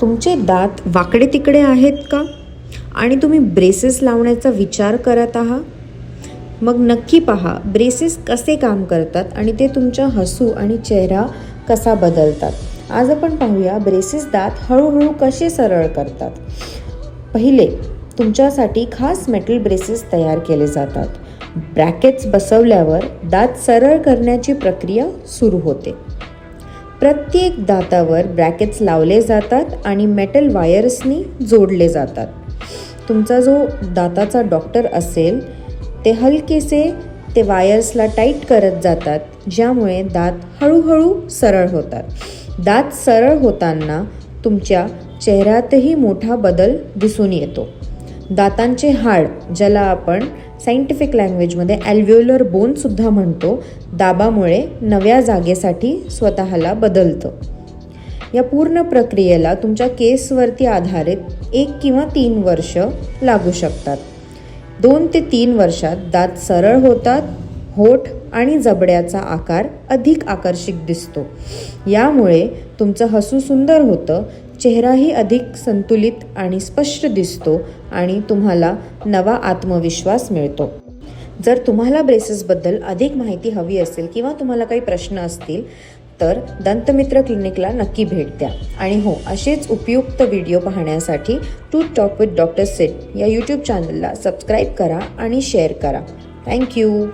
तुमचे दात वाकडे तिकडे आहेत का? आणि तुम्ही ब्रेसेस लावण्याचा विचार करत आहात मग नक्की पहा ब्रेसेस कसे काम करतात आणि ते तुमच्या हसू आणि चेहरा कसा बदलतात. आज आपण पाहूया ब्रेसेस दात हळूहळू कसे सरळ करतात. पहिले तुमच्यासाठी खास मेटल ब्रेसेस तयार केले जातात. ब्रॅकेट्स बसवल्यावर दात सरळ करण्याची प्रक्रिया सुरू होते. प्रत्येक दातावर ब्रॅकेट्स लावले जातात आणि मेटल वायर्सनी जोडले जातात. तुमचा जो दाताचा डॉक्टर असेल ते हलकेसे ते वायर्सला टाईट करत जातात ज्यामुळे दात हळूहळू सरळ होतात. दात सरळ होताना तुमच्या चेहऱ्यातही मोठा बदल दिसून येतो. दातांचे हाड ज्याला आपण सायंटिफिक लँग्वेजमध्ये ॲल्व्ह्युलर बोनसुद्धा म्हणतो. दाबामुळे नव्या जागेसाठी स्वतःला बदलतं. या पूर्ण प्रक्रियेला तुमच्या केसवरती आधारित एक किंवा तीन वर्ष लागू शकतात. दोन ते तीन वर्षात दात सरळ होतात होठ आणि जबड्याचा आकार अधिक आकर्षक दिसतो. यामुळे तुमचं हसू सुंदर होतं चेहराही अधिक संतुलित आणि स्पष्ट दिसतो आणि तुम्हाला नवा आत्मविश्वास मिळतो. जर तुम्हाला ब्रेसेसबद्दल अधिक माहिती हवी असेल किंवा तुम्हाला काही प्रश्न असतील तर दंतमित्र क्लिनिकला नक्की भेट द्या. आणि हो असेच उपयुक्त व्हिडिओ पाहण्यासाठी to talk with doctor set या यूट्यूब चॅनलला सबस्क्राईब करा आणि शेअर करा. थँक्यू